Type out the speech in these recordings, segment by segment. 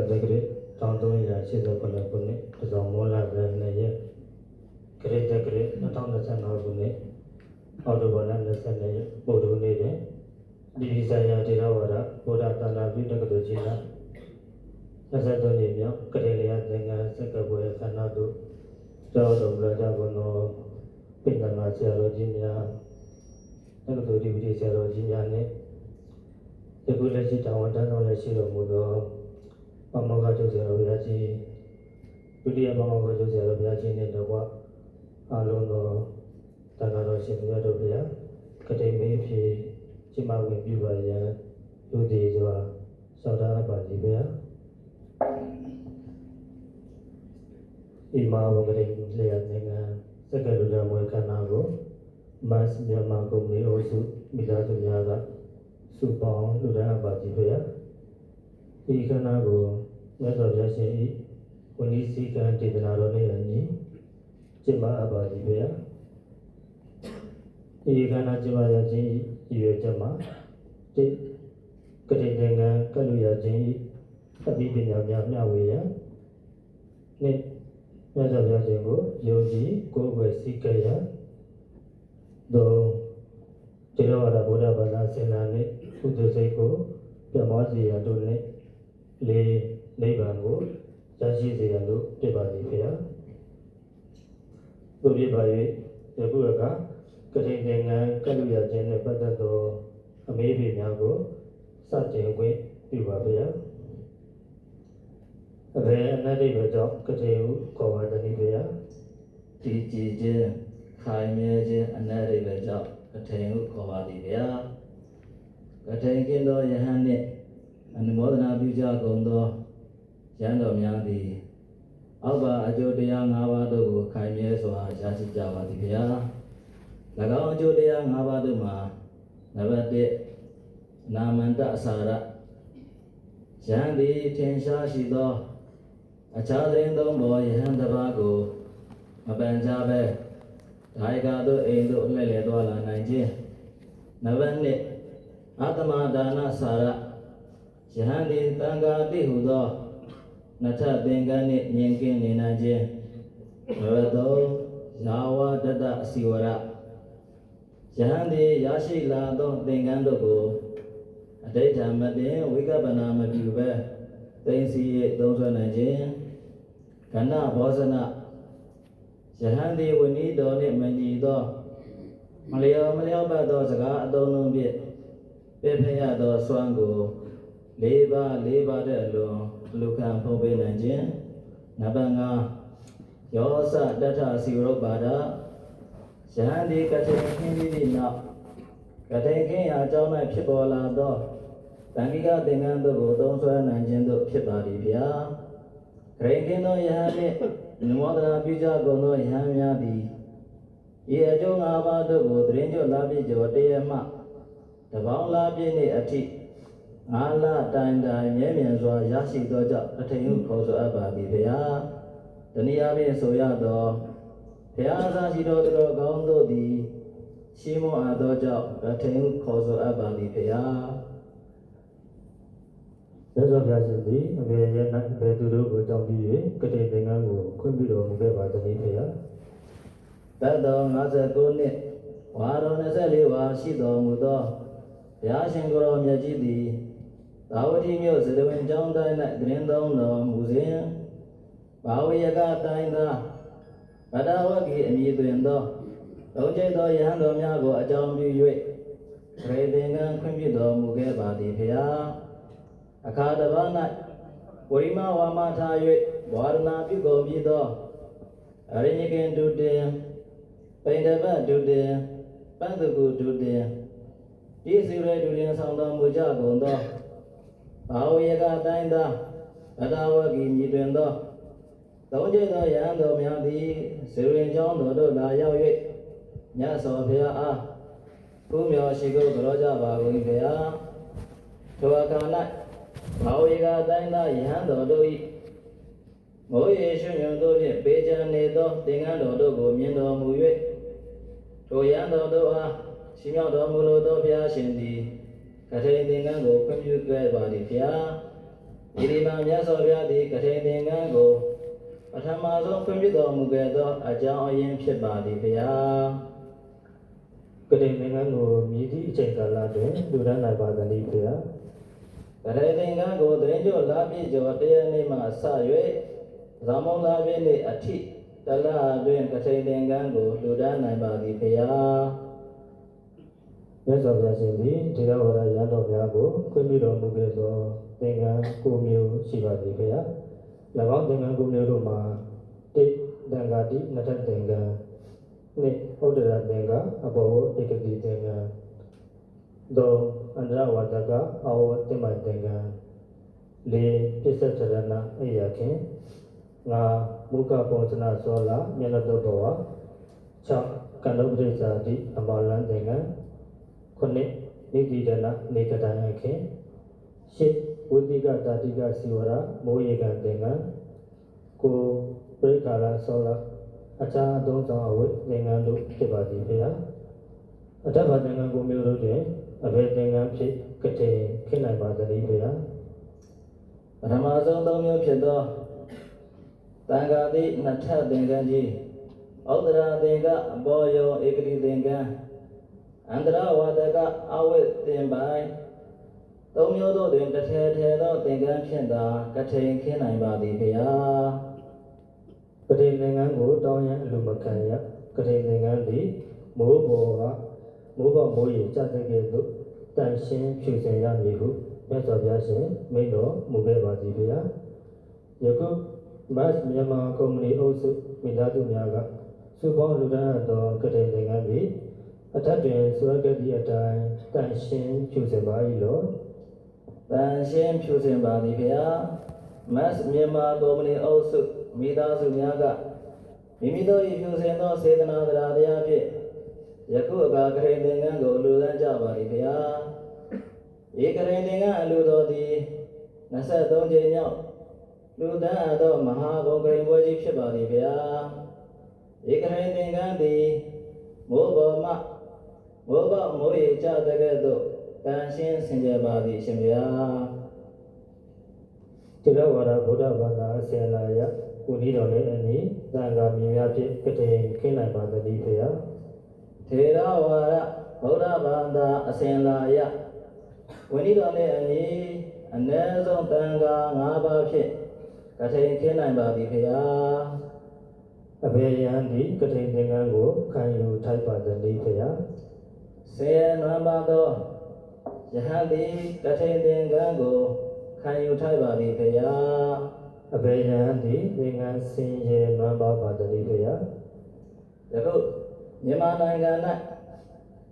ကောဇာတက္ကရ1389ခုနှစ်တစောင်းမောလာရနဲ့ရက်ဂရိတက္ကရ2025ခုနှစ်အောက်တိုဘာလ22ရက်ပုဒ်တူနေ့တွင်ဒီဒီဆိုင်ရာဒေသဝါဒဘုရားတန်ခါပြုတက္ကသိုလ်ကြီးက23နှစ်မြောက်ကရေလျာသင်္ကန်းစက္ကပွဲခန္ဓာတို့ကျောင်းတော်ဘုရားဘုံတော်ပိဏ္ဏဆရာတော်ကြီးများတက္ကသိုလ်ဒီပတိဆရာတော်ကြီးများနဲ့ဒီကုလက်ရှိတောင်းဝန်တန်းတော်လည်းရှိတော်မူသော ပမောက္ခကျုပ်ဆရာတော်ဘုရားကြီးဒုတိယပမောက္ခကျုပ်ဆရာတော်ဘုရားကြီးနဲ့တကွအားလုံးသောတန်ခါတော်ရှင်ဘုရားတို့ဘုရားကတိမေးဖြေကျမဝင်ပြုပါရန်လူတည်စွာစောတာပါစီဘုရားဣမာဝဂရိလျာသင်္ကန်းစက္ကလူဒမွေခန္ဓာကိုမတ်မြန်မာကုမ္ပဏီအုပ်စုမိသားစုများကစုပေါင်းလူဒန်းပါစီဘုရားဒီခန္ဓာကို မြတ်စွာဘုရားရှင်ဤဝိနည်းစည်းကံတေသနာတော်နဲ့အညီကျင့်ပါအပ်ပါစီဘုရားဒီခန္ဓာကျင့်ပါရခြင်းဤရည်ရွယ်ချက်မှာတိကတိသင်္ကန်းကလူရခြင်းဤအပိပညာများမျှဝေရန်နှင့်မြတ်စွာဘုရားရှင်ကိုယုံကြည်ကိုယ်ွယ်စည်းကပ်ရန်သို့တေရဝါဒဗုဒ္ဓဘာသာစေနာနှင့်ကုသိုလ်စိတ်ကိုပြမောစီရန်တို့နှင့်လေ နိဗ္ဗာန်ကိုရရှိစေရန်တို့ပြပါသည်ဖေယသို့ဖြစ်ပါ၍ယခုအခါကတိသင်္ကန်းကလူရခြင်းနှင့်ပတ်သက်သောအမေးဖြေများကိုစတင်ခွင့်ပြုပါဖေယအဘယ်အနတ္တိဘကြောင့်ကတိဟုခေါ်ပါသနည်းဖေယတည်ကြည်ခြင်းခိုင်မြဲခြင်းအနတ္တိပဲကြောင့်ကထိန်ဟုခေါ်ပါသည်ဗျာကထိန်ကင်းသောယဟန်နှင့်အနုမောဒနာပြုကြကုန်သော ရန်တော်များသည်အောက်ပါအကျိုးတရား၅ပါးတို့ကိုခိုင်မြဲစွာရရှိကြပါသည်ဗျာ၎င်းအကျိုးတရား၅ပါးတို့မှာနံပါတ်1နာမန္တအစာရယံသည်ထင်ရှားရှိသောအခြားသတင်းသုံးပေါ်ယဟန်တစ်ပါးကိုမပန်ကြပဲဒါယကတို့အိမ်တို့လှည့်လည်သွားလာနိုင်ခြင်းနံပါတ်1အာတမဒါနစာရယဟန်ဒီတန်ခါတိဟုသော နထသင်္ကန်းနှင့်မြင်ကင်းနေနိုင်ခြင်းနံပါတ်3ယာဝတတအစီဝရယဟန်ဒီရရှိလာသောသင်္ကန်းတို့ကိုအဋိဋ္ဌာမတင်ဝိကပနာမပြုပဲသိသိရသုံးဆွနိုင်ခြင်းကဏ္ဍဘောဇနယဟန်ဒီဝဏီတော်နှင့်မညီသောမလျော်မလျော်ပတ်သောစကားအသုံးလုံးဖြင့်ပြဖရသောစွမ်းကို၄ပါး၄ပါးတဲ့အလွန် လူခံဖုံးပေးနိုင်ခြင်းနံပါတ်5ယောစတထစီဝရုပ္ပါဒယဟန်ဒီကတိခင်းပြီးသည့်နောက်ကတိခင်းရာအကြောင်း၌ဖြစ်ပေါ်လာသောတန်ခိကသင်္ကန်းတို့ကိုသုံးဆွဲနိုင်ခြင်းတို့ဖြစ်ပါသည်ဗျာဂရိကင်းသောယဟန်နှင့်နမောတနာပြုကြကုန်သောယဟန်များသည်ဤအကျိုး၅ပါးတို့ကိုသတင်းကျွတ်လာပြည့်ကျော်တရမှတပေါင်းလာပြည့်နှင့်အထိ ငါလတိုင်တိုင်မြဲမြံစွာရရှိသောကြောင့်အထင်ဟုခေါ်ဆိုအပ်ပါသည်ဖရာတနည်းအားဖြင့်ဆိုရသောဖရာသာရှိတော်သူတော်ကောင်းတို့သည်ရှိမောအပ်သောကြောင့်အထင်ဟုခေါ်ဆိုအပ်ပါသည်ဖရာမြတ်စွာဘုရားရှင်သည်အဘယ်ရနတ်ဘယ်သူတို့ကိုကြောင့်ပြီး၍ကတိသင်္ကန်းကိုခွင့်ပြုတော်မူခဲ့ပါသနည်းဖေယတတ်တော်59နှစ်ဝါတော်24ဝါရှိတော်မူသောဘုရားရှင်ကိုယ်တော်မြတ်ကြီးသည် သာဝတိမြို့စေတဝင်ကျောင်းတိုင်း၌တရင်သုံးတော်မူစဉ်ဘာဝယကတိုင်းသာဗဒဝဂီအမည်တွင်သောသုံးကျိတ်သောယဟန်တော်များကိုအကြောင်းပြု၍ခေသင်္ကန်းခွင့်ပြုတော်မူခဲ့ပါသည်ဖျားအခါတစ်ပါး၌ဝရိမဝါမထား၍ဝါရဏပြုကုန်ပြီးသောအရိညကင်တုတင်ပိန္ဒဘဒုတင်ပန်းသူကုဒုတင်ဒီစီရဲဒုတင်ဆောင်တော်မူကြကုန်သော ဘာဝေကတိုင်းသာဗဒဝဂီမြည်တွင်သောသုံးကျိသောယဟန်တော်များသည်စေရင်ကျောင်းတော်တို့လာရောက်၍ညဆောဘုရားအားဘုမြောရှိကိုကြောကြပါကုန်၏ဘုရားထိုအခါ၌ဘာဝေကတိုင်းသာယဟန်တော်တို့၏မိုးရေရွှင်ညွန်တို့ဖြင့်ပေချံနေသောသင်္ကန်းတော်တို့ကိုမြင်တော်မူ၍ထိုယံတော်တို့အားရှိမြောက်တော်မူလိုသောဘုရားရှင်သည် ကထိန်သင်္ကန်းကိုခွင့်ပြုခဲ့ပါသည်ဘုရားဒီဒီမှာမြတ်စွာဘုရားသည်ကထိန်သင်္ကန်းကိုပထမဆုံးဖွင့်ပြတော်မူခဲ့သောအကြောင်းအရင်းဖြစ်ပါသည်ဗျာကတိနိုင်ငံကိုမြည်သည့်အချိန်ကာလတွင်လူဒန်းနိုင်ပါသနည်းဖေယကထိန်သင်္ကန်းကိုသရင်ကျော်လာပြည့်ကျော်တရနေ့မှစ၍ဇာမုံလာပြည့်နေ့အထိတလအတွင်းကထိန်သင်္ကန်းကိုလူဒန်းနိုင်ပါသည်ဗျာ မြတ်စွာဘုရားရှင်သည်ဒီရဝရရန်တော်များကိုခွင့်ပြုတော်မူခဲ့သောသင်္ကန်းကိုမျိုးရှိပါသည်ဖေယ၎င်းသင်္ကန်းကိုမျိုးတို့မှာတိတန်ဃာတိနတ္ထသင်္ကန်းနှစ်ဥဒ္ဒရာသင်္ကန်းအဘောဧကတိသင်္ကန်းသောအန္တရဝတကအာဝတိမသင်္ကန်းလေးပစ္စတရဏအိယခင်ငါမုခပုံစနာသောလာမျက်နှာတော်တော်6ကန္တုပရိစ္ဆာတိအမလန်သင်္ကန်း ခုနှစ်နေတိဒနာနေကတံအခင်ရှစ်ဝိတိကတာတိကစီဝရမိုးရေကံသင်္ကန်းကိုပရိကာရဆောလာအခြားအသုံးဆောင်အဝိသင်္ကန်းတို့ဖြစ်ပါသည်ဖေယအထက်ဘာသင်္ကန်းကိုမျိုးတို့တွင်အဘယ်သင်္ကန်းဖြစ်ကတိခင်းနိုင်ပါသနည်းဖေယပထမဆုံးသုံးမျိုးဖြစ်သောတန်ခါတိနှစ်ထပ်သင်္ကန်းကြီးဩဒရာသင်္ကအဘောယောဧကတိသင်္ကန်း အန္တရဝါဒကအဝိသင်ပိုင်သုံးမျိုးတို့တွင်တစ်ထဲထဲသောသင်္ကန်းဖြင့်သာကထိန်ခင်းနိုင်ပါသည်ဗျာကတိသင်္ကန်းကိုတောင်းရန်အလိုမခံရကတိသင်္ကန်းသည်မိုးပေါ်ကမိုးပေါ်မိုးရေကြတဲ့ကဲ့သို့တန်ရှင်းဖြူစင်ရမည်ဟုမြတ်စွာဘုရားရှင်မိန့်တော်မူခဲ့ပါသည်ဖေယယခုမတ်မြန်မာကုမ္ပဏီအုပ်စုမိသားစုများကစုပေါင်းလူဒန်းသောကတိသင်္ကန်းသည် အထက်တွင်ဆွဲခဲ့သည့်အတိုင်းတန်ရှင်းဖြူစင်ပါ၏လောတန်ရှင်းဖြူစင်ပါသည်ဗျာမတ်မြန်မာကုမ္ပဏီအုပ်စုမိသားစုများကမိမိတို့၏ဖြူစင်သောစေတနာတရားတရားဖြင့်ယခုအခါကထိန်သင်္ကန်းကိုလူသန်းကြပါသည်ဗျာဧကရိန်သင်္ကန်းအလူတော်သည်23ကြိမ်မြောက်လူသန်းအပ်သောမဟာဘုံကရိန်ပွဲကြီးဖြစ်ပါသည်ဗျာဧကရိန်သင်္ကန်းသည်မိုးပေါ်မှ မိုးပေါ်မိုးရေကြတဲ့ကဲ့သို့တန်ရှင်းစင်ကြယ်ပါသည်ရှင်ဗျာတိရဝါဒဗုဒ္ဓဘာသာအစဉ်လာယကုဏီတော်လည်းအနိသံဃာမြင်များဖြင့်ကတိခင်းနိုင်ပါသတည်းဖေယထေရဝါဒဗုဒ္ဓဘာသာအစဉ်လာယဝိနည်းတော်နှင့်အညီအ ਨੇ ဆုံးတန်ခါ၅ပါးဖြင့်ကထိန်ခင်းနိုင်ပါသည်ဖေဟာအဘေယံဒီကတိသင်္ကန်းကိုခံယူထိုက်ပါသတည်းဖေယ ဆေယနွမ်းပါသောယဟန်သည်ကထိန်သင်္ကန်းကိုခံယူထိုက်ပါသည်ဖေဟာအဘေယံဒီသင်္ကန်းစင်ရဲနွမ်းပါပါသတည်းဖေယယခုမြန်မာနိုင်ငံ၌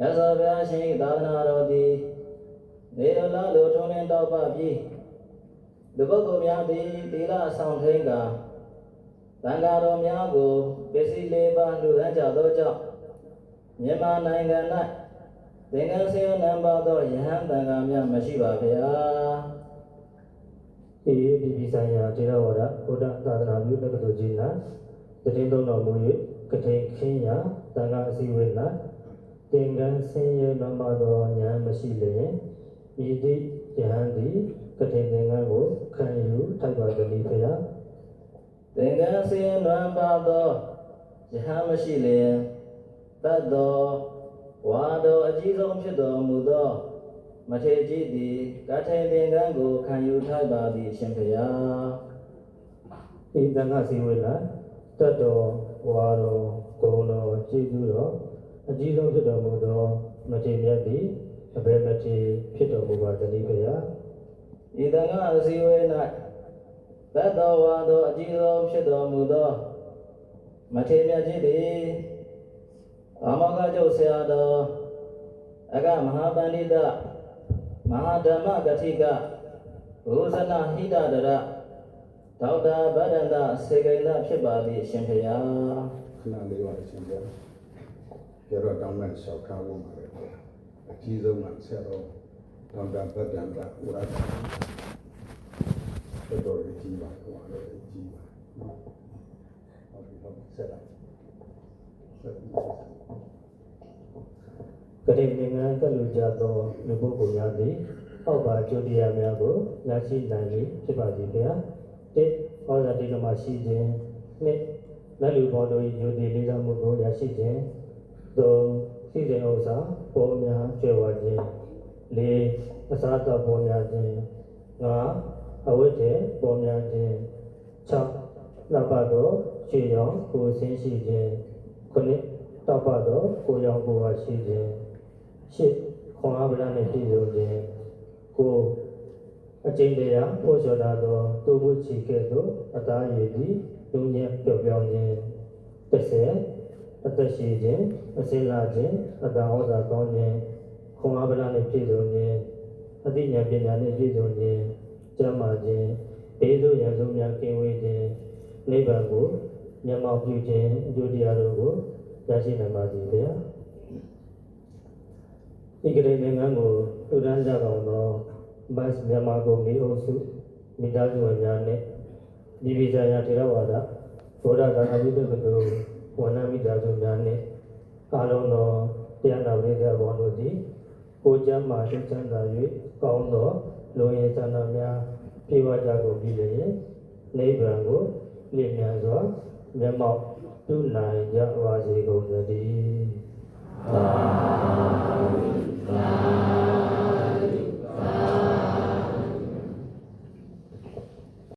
ရသော်ဘုရားရှင်၏သာသနာတော်သည်နေရလာလိုထုံးလင်းတောက်ပပြီးလူပုဂ္ဂိုလ်များသည်သီလဆောင်ထိန်ကာသံဃာတော်များကိုပစ္စည်းလေးပါးလှူဒန်းကြသောကြောင့်မြန်မာနိုင်ငံ၌ သင်္ကန်းစင်နံပါတ်သောယဟန်သံဃာများမရှိပါဗျာအေးဒီဒီဆိုင်ရာတိရဝါဒဘုဒ္ဓသာသနာပြုတက္ကသိုလ်ကြီး၌တည်င်းတော်တော်မူ၍ကတိခင်းရာသံဃာအစည်းအဝေး၌သင်္ကန်းစင်ရဲနွမ်းပါသောဉာဏ်မရှိလျင်ဤသည့်ယဟန်သည်ကတိသင်္ကန်းကိုခံယူထိုက်ပါသတည်းဖေယသင်္ကန်းစင်နံပါတ်သောယဟန်မရှိလျင်တတ်သော ဝါတော်အကြီးဆုံးဖြစ်တော်မူသောမထေကြီးသည်ကထိန်သင်္ကန်းကိုခံယူထိုက်ပါသည်ရှင်ဖျားဤသံဃာစည်းဝေး၌တတ်တော်ဝါတော်ဂုဏ်တော်ကျေးဇူးတော်အကြီးဆုံးဖြစ်တော်မူသောမထေမြတ်သည်အဘယ်မထေဖြစ်တော်မူပါသနည်းဖေယဤသံဃာအစည်းအဝေး၌တတ်တော်ဝါတော်အကြီးဆုံးဖြစ်တော်မူသောမထေမြတ်ကြီးသည် အာမောကကျုပ်ဆရာတော်အကမဟာပန္နိတမဟာဓမ္မကတိကဘုဇနဟိတဒရဒေါက်တာဗဒ္ဒန္တစေကိန္ဒဖြစ်ပါသည်ရှင်ဖျားခဏလေးပါရှင်ဗျာကျတော့တောင်းမဲ့လျှောက်ထားဖို့မှာလေအကြီးဆုံးကဆက်တော့ဒေါက်တာဗဒ္ဒန္တဥရတာတော်တော်ကြီးပါကွာတော့ကြီးပါနော်ဟုတ်ပြီဟုတ်ဆက်လိုက်ဆ က်ကတိသင်္ကန်းတက်လူကြသောလူပုဂ္ဂိုလ်များသည်အောက်ပါကျိုးတရားများကိုရရှိနိုင်ပြီဖြစ်ပါသည်ဗျာတစ်ဩဇာတိကမရှိခြင်းနှစ်လက်လူဘောတို့၏ယူတည်လေးစားမှုကိုရရှိခြင်းသုံးစိတ်ဥစ္စာပေါ်များကျွယ်ဝခြင်းလေးအစားအသောက်ပေါ်များခြင်းငါအဝိဇ္ဇေပေါ်များခြင်း၆နောက်ပါတော့ခြေရောင်ကိုယ်ဆင်းရှိခြင်း ခုနှစ်တောက်ပါတော့ကိုယ်ရောင်ကိုယ်ဝါရှိခြင်းရှစ်ခွန်အားဗလာနှင့်ပြည့်စုံခြင်းကိုယ်အကျဉ်းတရားပို့လျှော်တာသောသူဘုချီကဲ့သို့အသားရည်သည်လူညက်ပျော့ပြောင်းခြင်းတစ်ဆယ်အသက်ရှိခြင်းအစင်းလာခြင်းအတ္တဩဇာကောင်းခြင်းခွန်အားဗလာနှင့်ပြည့်စုံခြင်းအသိဉာဏ်ပညာနှင့်ပြည့်စုံခြင်းကျမ်းမာခြင်းဘေးဆိုးရန်ဆုံးများကင်းဝေးခြင်းနိဗ္ဗာန်ကို မျက်မှောက်ပြုခြင်းအကျိုးတရားတို့ကိုရရှိနိုင်ပါသည်ဗျာဒီကလေးနိုင်ငံကိုထူထမ်းကြကောင်သောဘတ်မြန်မာကုန်ဒီအုပ်စုမိသားစုဝင်များနဲ့ဒီဗီဇာယာထေရဝါဒဘုရားသာသနာ့ပြုကတို့ဝန်ထမ်းမိသားစုများနဲ့အားလုံးသောတရားနာဝိဇ္ဇာဘောင်တို့သည်ကိုယ်ကျမ်းမာသိချမ်းသာ၍ကောင်းသောလူရင်းဆန္ဒများပြေဝကြကုန်ပြီလေနိဗ္ဗာန်ကိုလျင်မြန်စွာ မျက်မှောက်ပြုနိုင်ကြပါစေကုန်သတည်းသာသာ